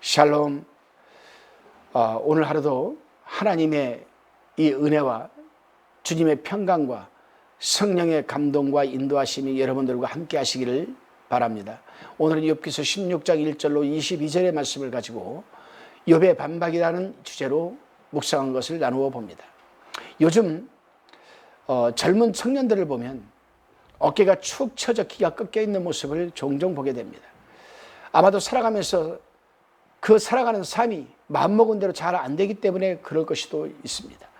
샬롬. 어, 오늘 하루도 하나님의 이 은혜와 주님의 평강과 성령의 감동과 인도하심이 여러분들과 함께 하시기를 바랍니다. 오늘은 욥기서 16장 1절로 22절의 말씀을 가지고 욥의 반박이라는 주제로 묵상한 것을 나누어 봅니다. 요즘 어, 젊은 청년들을 보면 어깨가 축 처져 키가 꺾여 있는 모습을 종종 보게 됩니다. 아마도 살아가면서 그 살아가는 삶이 마음먹은 대로 잘 안 되기 때문에 그럴 것이도 있습니다.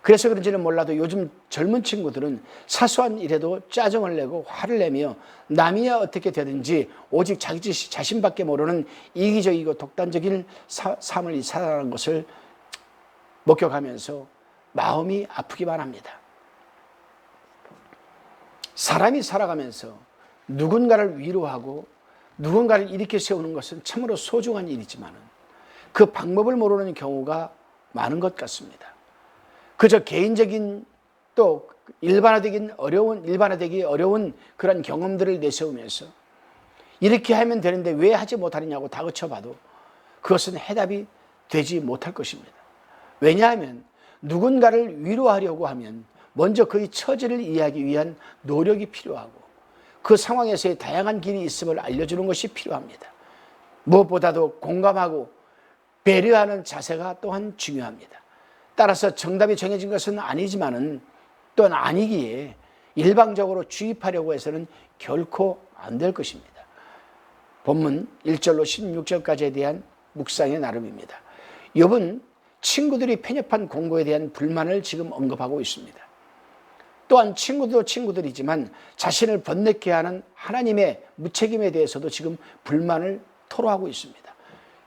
그래서 그런지는 몰라도 요즘 젊은 친구들은 사소한 일에도 짜증을 내고 화를 내며 남이야 어떻게 되든지 오직 자기 자신밖에 모르는 이기적이고 독단적인 사, 삶을 살아가는 것을 목격하면서 마음이 아프기만 합니다. 사람이 살아가면서 누군가를 위로하고 누군가를 일으켜 세우는 것은 참으로 소중한 일이지만 그 방법을 모르는 경우가 많은 것 같습니다. 그저 개인적인 또 일반화되긴 어려운 일반화되기 어려운 그런 경험들을 내세우면서 이렇게 하면 되는데 왜 하지 못하느냐고 다그쳐봐도 그것은 해답이 되지 못할 것입니다. 왜냐하면 누군가를 위로하려고 하면 먼저 그의 처지를 이해하기 위한 노력이 필요하고 그 상황에서의 다양한 길이 있음을 알려주는 것이 필요합니다. 무엇보다도 공감하고 배려하는 자세가 또한 중요합니다. 따라서 정답이 정해진 것은 아니지만은 또는 아니기에 일방적으로 주입하려고 해서는 결코 안 될 것입니다. 본문 1절로 16절까지에 대한 묵상의 나름입니다. 욥은 친구들이 편협한 공고에 대한 불만을 지금 언급하고 있습니다. 또한 친구도 친구들이지만 자신을 번뇌케 하는 하나님의 무책임에 대해서도 지금 불만을 토로하고 있습니다.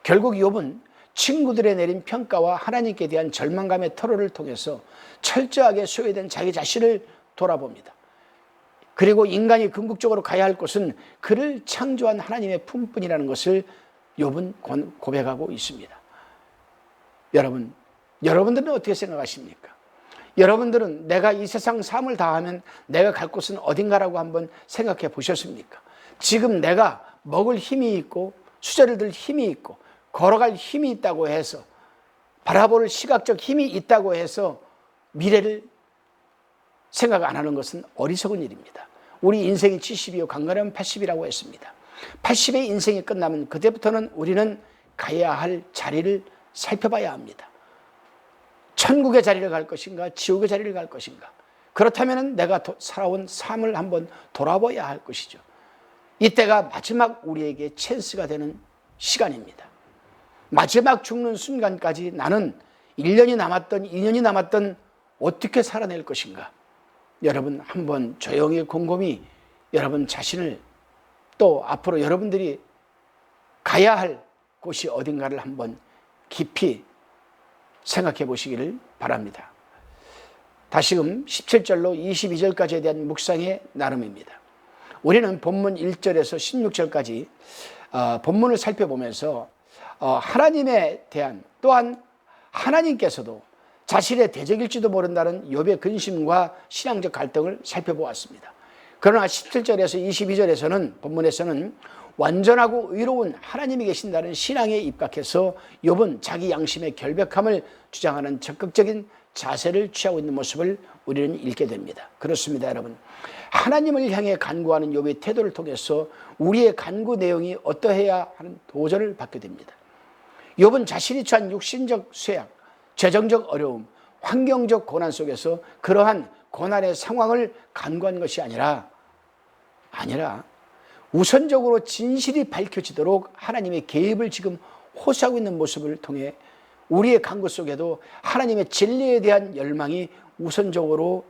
결국 욥은 친구들의 내린 평가와 하나님께 대한 절망감의 토로를 통해서 철저하게 소외된 자기 자신을 돌아봅니다. 그리고 인간이 궁극적으로 가야 할 곳은 그를 창조한 하나님의 품뿐이라는 것을 욥은 고백하고 있습니다. 여러분, 여러분들은 어떻게 생각하십니까? 여러분들은 내가 이 세상 삶을 다하면 내가 갈 곳은 어딘가라고 한번 생각해 보셨습니까? 지금 내가 먹을 힘이 있고 수저를 들 힘이 있고 걸어갈 힘이 있다고 해서 바라볼 시각적 힘이 있다고 해서 미래를 생각 안 하는 것은 어리석은 일입니다. 우리 인생이 70이요 강간하면 80이라고 했습니다. 80의 인생이 끝나면 그때부터는 우리는 가야 할 자리를 살펴봐야 합니다. 천국의 자리를 갈 것인가, 지옥의 자리를 갈 것인가. 그렇다면 내가 살아온 삶을 한번 돌아봐야 할 것이죠. 이때가 마지막 우리에게 찬스가 되는 시간입니다. 마지막 죽는 순간까지 나는 1년이 남았던 2년이 남았던 어떻게 살아낼 것인가. 여러분 한번 조용히 곰곰이 여러분 자신을 또 앞으로 여러분들이 가야 할 곳이 어딘가를 한번 깊이 생각해 보시기를 바랍니다. 다시금 17절로 22절까지에 대한 묵상의 나름입니다. 우리는 본문 1절에서 16절까지 어, 본문을 살펴보면서 어, 하나님에 대한 또한 하나님께서도 자신의 대적일지도 모른다는 욥의 근심과 신앙적 갈등을 살펴보았습니다. 그러나 17절에서 22절에서는 본문에서는 완전하고 의로운 하나님이 계신다는 신앙에 입각해서 욥은 자기 양심의 결백함을 주장하는 적극적인 자세를 취하고 있는 모습을 우리는 읽게 됩니다. 그렇습니다, 여러분. 하나님을 향해 간구하는 욥의 태도를 통해서 우리의 간구 내용이 어떠해야 하는 도전을 받게 됩니다. 욥은 자신이 처한 육신적 쇠약, 재정적 어려움, 환경적 고난 속에서 그러한 고난의 상황을 간구한 것이 아니라 아니라 우선적으로 진실이 밝혀지도록 하나님의 개입을 지금 호소하고 있는 모습을 통해 우리의 간구 속에도 하나님의 진리에 대한 열망이 우선적으로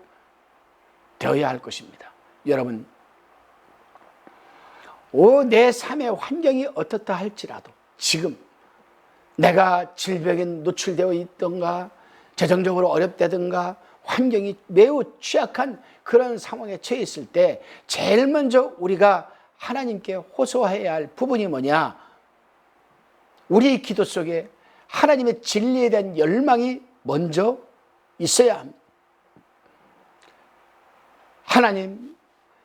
되어야 할 것입니다. 여러분, 오, 내 삶의 환경이 어떻다 할지라도 지금 내가 질병에 노출되어 있던가, 재정적으로 어렵다든가, 환경이 매우 취약한 그런 상황에 처해 있을 때 제일 먼저 우리가 하나님께 호소해야 할 부분이 뭐냐? 우리 기도 속에 하나님의 진리에 대한 열망이 먼저 있어야 합니다. 하나님,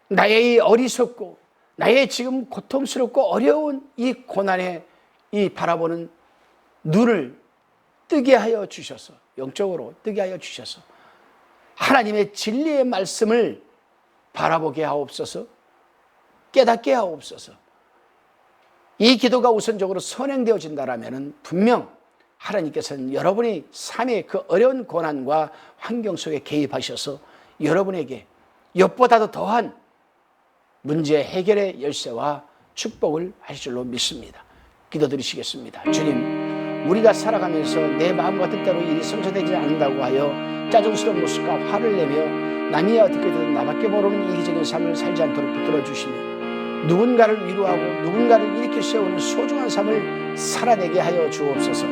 나의 이 어리석고 나의 지금 고통스럽고 어려운 이 고난에 이 바라보는 눈을 뜨게 하여 주셔서 영적으로 뜨게 하여 주셔서 하나님의 진리의 말씀을 바라보게 하옵소서 깨닫게 하옵소서 이 기도가 우선적으로 선행되어진다라면 분명 하나님께서는 여러분의 삶의 그 어려운 고난과 환경 속에 개입하셔서 여러분에게 엿보다도 더한 문제 해결의 열쇠와 축복을 하실 줄로 믿습니다. 기도드리시겠습니다. 주님, 우리가 살아가면서 내 마음과 뜻대로 일이 성사되지 않는다고 하여 짜증스러운 모습과 화를 내며 남이 어떻게 든 나밖에 모르는 이기적인 삶을 살지 않도록 붙들어 주시며 누군가를 위로하고 누군가를 일으켜 세우는 소중한 삶을 살아내게 하여 주옵소서.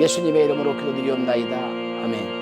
예수님의 이름으로 기도드리옵나이다. 아멘.